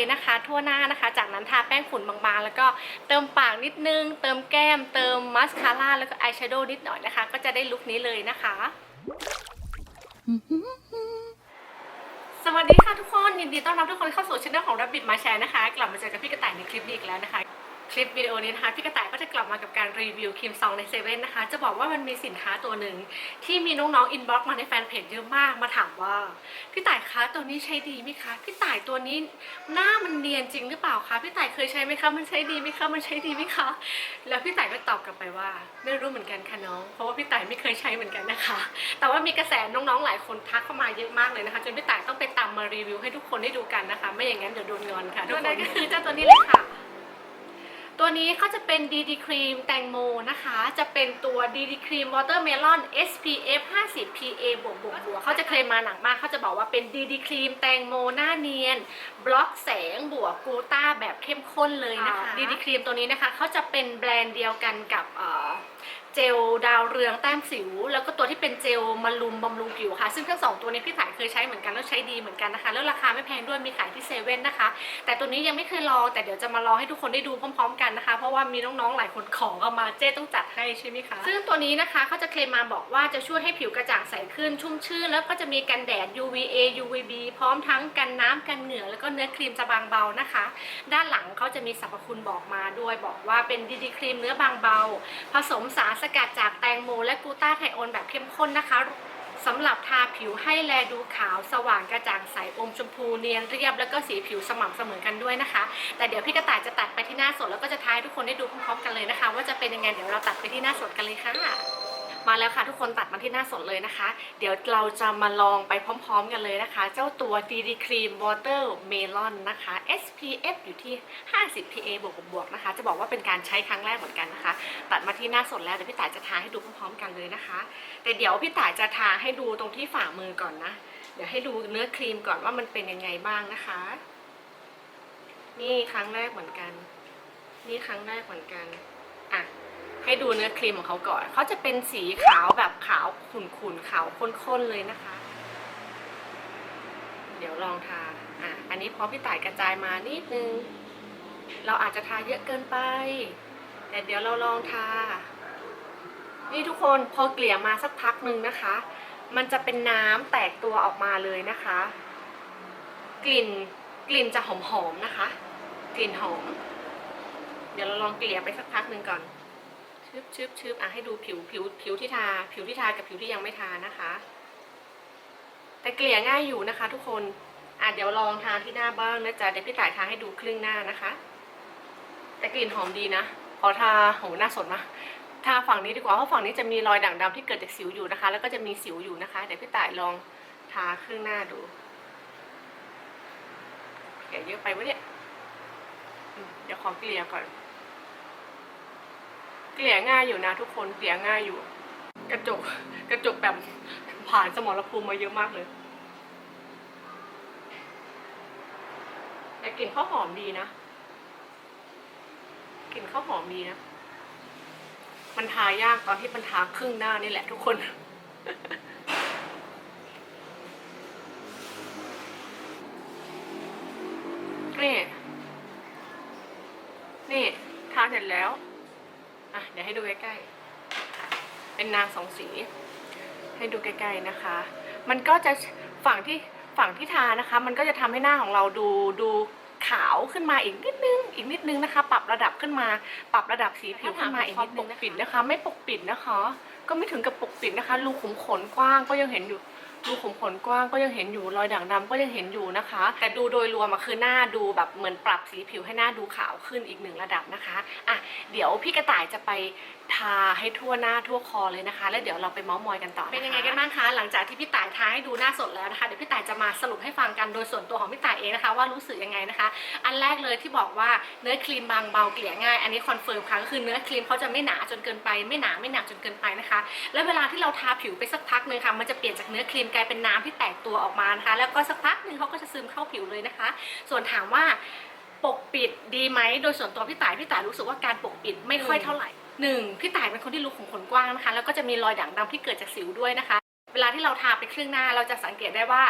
เลยนะคะ ทั่วหน้านะคะ จากนั้นทาแป้งฝุ่นบางๆ แล้วก็เติมปากนิดนึง เติมแก้ม เติมมัสคาร่าแล้วก็อายแชโดว์นิดหน่อยนะคะ ก็จะได้ลุคนี้เลยนะคะสวัสดีค่ะทุกคน ยินดีต้อนรับทุกคนเข้าสู่ช่องของ Rabbit มาแชร์นะคะ กลับมาเจอกับพี่กระต่ายในคลิปนี้อีกแล้วนะคะ คลิปวิดีโอนี้นะคะพี่กระต่ายก็จะกลับมากับการรีวิวครีมซองในเซเว่นนะคะ จะบอกว่ามันมีสินค้าตัวหนึ่งที่มีน้องๆอินบ็อกซ์มาในแฟนเพจเยอะมากมาถามว่า พี่ต่ายคะตัวนี้ใช้ดีไหมคะพี่ต่ายตัวนี้หน้ามันเนียนจริงหรือเปล่าคะพี่ต่ายเคยใช้ไหมคะมันใช้ดีไหมคะมันใช้ดีไหมคะ แล้วพี่ต่ายก็ตอบกลับไปว่า ไม่รู้เหมือนกันค่ะน้อง เพราะว่าพี่ต่ายไม่เคยใช้เหมือนกันนะคะ แต่ว่ามีกระแสน้องๆหลายคนทักเข้ามาเยอะมากเลยนะคะจนพี่ต่ายต้องไปตามมารีวิวให้ทุกคนได้ดูกันนะคะ ไม่อย่างนั้นเดี๋ยวโดนงอนค่ะทุกคนก็คือเจ้าตัวนี้เลยค่ะ ตัวนี้เขาจะเป็น DD Cream แตงโมนะคะ จะเป็นตัว DD Cream Watermelon SPF 50 PA บวกบวกบวกเขาจะเคลมมาหนักมาก เขาจะบอกว่าเป็น DD Cream แตงโมหน้าเนียน บล็อกแสงบวกกลูต้าแบบเข้มข้นเลยนะคะค่ะ DD Cream ตัวนี้นะคะเขาจะเป็นแบรนด์เดียวกันกับเอ่อเจลดาวเรืองแต้มสิว แล้วก็ตัวที่เป็นเจลมารุมบำรุงผิวค่ะ ซึ่งทั้งสองตัวนี้พี่ต่ายเคยใช้เหมือนกันแล้วใช้ดีเหมือนกันนะคะ แล้วราคาไม่แพงด้วยมีขายที่เซเว่นนะคะ แต่ตัวนี้ยังไม่เคยลองแต่เดี๋ยวจะมาลองให้ทุกคนได้ดูพร้อม ๆ กันนะคะ เพราะว่ามีน้องๆหลายคนขอเอามาเจ๊ต้องจัดให้ใช่ไหมคะ ซึ่งตัวนี้นะคะเขาจะเคลมมาบอกว่าจะช่วยให้ผิวกระจ่างใสขึ้นชุ่มชื่น แล้วก็จะมีกันแดด UVA UVB พร้อมทั้งกันน้ำกันเหงื่อแล้วก็เนื้อครีมจะบางเบานะคะ ด้านหลังเขาจะมีสรรพคุณบอกมาด้วยบอกว่าเป็นดีดีครีมเนื้อบางเบา ผสมสารสกัดจากแตงโมและกูต้าไทโอนแบบเข้มข้นนะคะสำหรับทาผิวให้แลดูขาวสว่างกระจ่างใสอมชมพูเนียนเรียบแล้วก็สีผิวสม่ำเสมอกันด้วยนะคะ แต่เดี๋ยวพี่กระต่ายจะตัดไปที่หน้าสดแล้วก็จะทายทุกคนได้ดูพร้อมๆกันเลยนะคะ ว่าจะเป็นยังไงเดี๋ยวเราตัดไปที่หน้าสดกันเลยค่ะ มาแล้วค่ะทุกคนตัดมาที่หน้าสดเลยนะคะ เดี๋ยวเราจะมาลองไปพร้อมๆกันเลยนะคะ เจ้าตัว DD Cream Water Melon นะคะ SPF อยู่ที่ 50 PA บวกบวกนะคะ จะบอกว่าเป็นการใช้ครั้งแรกเหมือนกันนะคะ ตัดมาที่หน้าสดแล้วเดี๋ยวพี่ต่ายจะทาให้ดูพร้อมๆกันเลยนะคะ แต่เดี๋ยวพี่ต่ายจะทาให้ดูตรงที่ฝ่ามือก่อนนะ เดี๋ยวให้ดูเนื้อครีมก่อนว่ามันเป็นยังไงบ้างนะคะ นี่ครั้งแรกเหมือนกัน นี่ครั้งแรกเหมือนกันอะ ให้ดูเนื้อครีมของเขาก่อนเขาจะเป็นสีขาวแบบขาวขุ่นๆขาวข้นๆเลยนะคะ เดี๋ยวลองทาอะอันนี้พอพี่ต่ายกระจายมานิดนึง เราอาจจะทาเยอะเกินไป แต่เดี๋ยวเราลองทา นี่ทุกคนพอเกลี่ยมาสักพักหนึ่งนะคะ มันจะเป็นน้ำแตกตัวออกมาเลยนะคะ กลิ่นกลิ่นจะหอมๆนะคะ กลิ่นหอม เดี๋ยวเราลองเกลี่ยไปสักพักหนึ่งก่อน ชึบชึบชึบอะให้ดูผิวผิวผิวที่ทา ผิวที่ทากับผิวที่ยังไม่ทานะคะ แต่เกลี่ยง่ายอยู่นะคะ ทุกคนอะเดี๋ยวลองทาที่หน้าบ้างนะจ๊ะเดี๋ยวพี่ต่ายทาให้ดูครึ่งหน้านะคะ แต่กลิ่นหอมดีนะขอทาโหหน้าสดมาทาฝั่งนี้ดีกว่าเพราะฝั่งนี้จะมีรอยด่างดำที่เกิดจากสิวอยู่นะคะ แล้วก็จะมีสิวอยู่นะคะเดี๋ยวพี่ต่ายลองทาครึ่งหน้าดูเกลี่ยเยอะไปวะเนี่ยอืมเดี๋ยวขอเกลี่ยก่อน ลี่ยง่ายอยู่นะทุกคนเกลี่ยง่ายอยู่ กระจกกระจกแบบผ่านสมรภูมิมาเยอะมากเลยแต่กลิ่นข้าวหอมดีนะกลิ่นข้าวหอมดีนะมันทายากตอนที่มันทาครึ่งหน้านี่แหละทุกคนนี่นี่ทาเสร็จแล้ว อะเดี๋ยวให้ดูใกล้ๆ เป็นนางสองสี ให้ดูใกล้ๆนะคะ มันก็จะฝั่งที่ฝั่งที่ทานะคะ มันก็จะทำให้หน้าของเราดูดูขาวขึ้นมาอีกนิดนึง อีกนิดนึงนะคะ ปรับระดับขึ้นมา ปรับระดับสีผิวขึ้นมาอีกนิดนึงปิดนะคะ ไม่ปกปิดนะคะ ก็ไม่ถึงกับปกปิดนะคะ รูขุมขนกว้างก็ยังเห็นอยู่ รูขุมขนกว้างก็ยังเห็นอยู่รอยด่างดำก็ยังเห็นอยู่นะคะ แต่ดูโดยรวมอะคือหน้าดูแบบเหมือนปรับสีผิวให้หน้าดูขาวขึ้นอีกหนึ่งระดับนะคะอะเดี๋ยวพี่กระต่ายจะไป ทาให้ทั่วหน้าทั่วคอเลยนะคะ แล้วเดี๋ยวเราไปเมาส์มอยกันต่อเป็นยังไงกันบ้างคะหลังจากที่พี่ต่ายทาให้ดูหน้าสดแล้วนะคะเดี๋ยวพี่ต่ายจะมาสรุปให้ฟังกันโดยส่วนตัวของพี่ต่ายเองนะคะ ว่ารู้สึกยังไงนะคะ อันแรกเลยที่บอกว่าเนื้อครีมบางเบาเกลี่ยง่าย อันนี้คอนเฟิร์มค่ะก็คือเนื้อครีมเขาจะไม่หนาจนเกินไปไม่หนาไม่หนักจนเกินไปนะคะ แล้วเวลาที่เราทาผิวไปสักพักนึงค่ะมันจะเปลี่ยนจากเนื้อครีมกลายเป็นน้ำที่แตกตัวออกมานะคะแล้วก็สักพักนึงเขาก็จะซึมเข้าผิวเลยนะคะ ส่วนถามว่าปกปิดดีไหมโดยส่วนตัวพี่ต่ายพี่ต่ายรู้สึกว่าการปกปิดไม่ค่อยเท่าไหร่ หนึ่งพี่ต่ายเป็นคนที่รูขุมขนกว้างนะคะ แล้วก็จะมีรอยด่างดำที่เกิดจากสิวด้วยนะคะ เวลาที่เราทาไปครึ่งหน้าเราจะสังเกตได้ว่า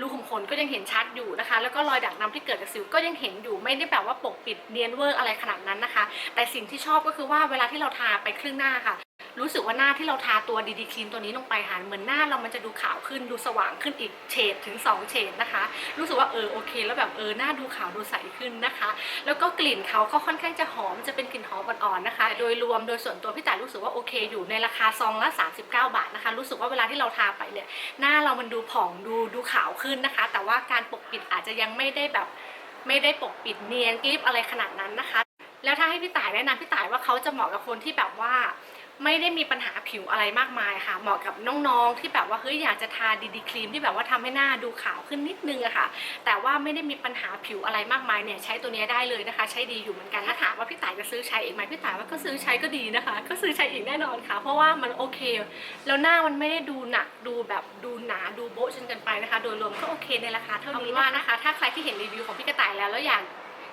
รูขุมขนก็ยังเห็นชัดอยู่นะคะ แล้วก็รอยด่างดำที่เกิดจากสิวก็ยังเห็นอยู่ไม่ได้แบบว่าปกปิดเนียนเวอร์อะไรขนาดนั้นนะคะ แต่สิ่งที่ชอบก็คือว่าเวลาที่เราทาไปครึ่งหน้าค่ะ รู้สึกว่าหน้าที่เราทาตัวดีดีครีมตัวนี้ลงไปค่ะเหมือนหน้าเรามันจะดูขาวขึ้นดูสว่างขึ้นอีกเฉดถึง 2 เฉดนะคะ รู้สึกว่าเออโอเค แล้วแบบเออหน้าดูขาวดูใสขึ้นนะคะ แล้วก็กลิ่นเขาก็ค่อนข้างจะหอมจะเป็นกลิ่นหอมอ่อนๆนะคะ โดยรวมโดยส่วนตัวพี่ต่ายรู้สึกว่าโอเค อยู่ในราคาซองละ39 บาทนะคะ รู้สึกว่าเวลาที่เราทาไปเนี่ยหน้าเรามันดูผ่องดูดูขาวขึ้นนะคะ แต่ว่าการปกปิดอาจจะยังไม่ได้แบบไม่ได้ปกปิดเนียนกลิปอะไรขนาดนั้นนะคะ แล้วถ้าให้พี่ต่ายแนะนำพี่ต่ายว่าเขาจะเหมาะกับคนที่แบบว่า ไม่ได้มีปัญหาผิวอะไรมากมายค่ะ เหมาะกับน้องๆที่แบบว่าเฮ้ยอยากจะทาดีดีครีมที่แบบว่าทำให้หน้าดูขาวขึ้นนิดนึงอะค่ะ แต่ว่าไม่ได้มีปัญหาผิวอะไรมากมายเนี่ยใช้ตัวเนี้ยได้เลยนะคะ ใช้ดีอยู่เหมือนกันถ้าถามว่าพี่ต่ายจะซื้อใช้อีกไหมพี่ต่ายว่าก็ซื้อใช้ก็ดีนะคะ ก็ซื้อใช้อีกแน่นอนค่ะ เพราะว่ามันโอเค แล้วหน้ามันไม่ได้ดูหนักดูแบบดูหนาดูโบ๊ะจนเกินไปนะคะ โดยรวมก็โอเคในราคาเท่านี้ว่านะคะ ถ้าใครที่เห็นรีวิวของพี่กระต่ายแล้วแล้วอยาก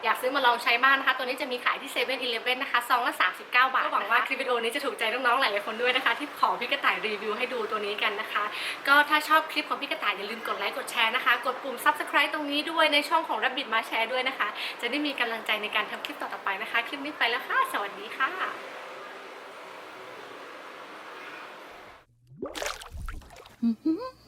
อยากซื้อมาลองใช้บ้างนะคะ ตัวนี้จะมีขายที่7 e เ e ่ e อนะคะซองละ39 บาทก็หวังว่าคลิปวิดีโอนี้จะถูกใจน้องๆหลายๆคนด้วยนะคะ ที่ขอพี่กระต่ายรีวิวให้ดูตัวนี้กันนะคะ ก็ถ้าชอบคลิปของพี่กระต่ายอย่าลืมกดไลค์กดแชร์นะคะ กดปุ่ม subscribe ตรงนี้ด้วยในช่องของ Rabbit มาแชร์ด้วยนะคะ จะได้มีกำลังใจในการทำคลิปต่อๆไปนะคะ คลิปนี้ไปแล้วค่ะ สวัสดีค่ะ Mm-hmm.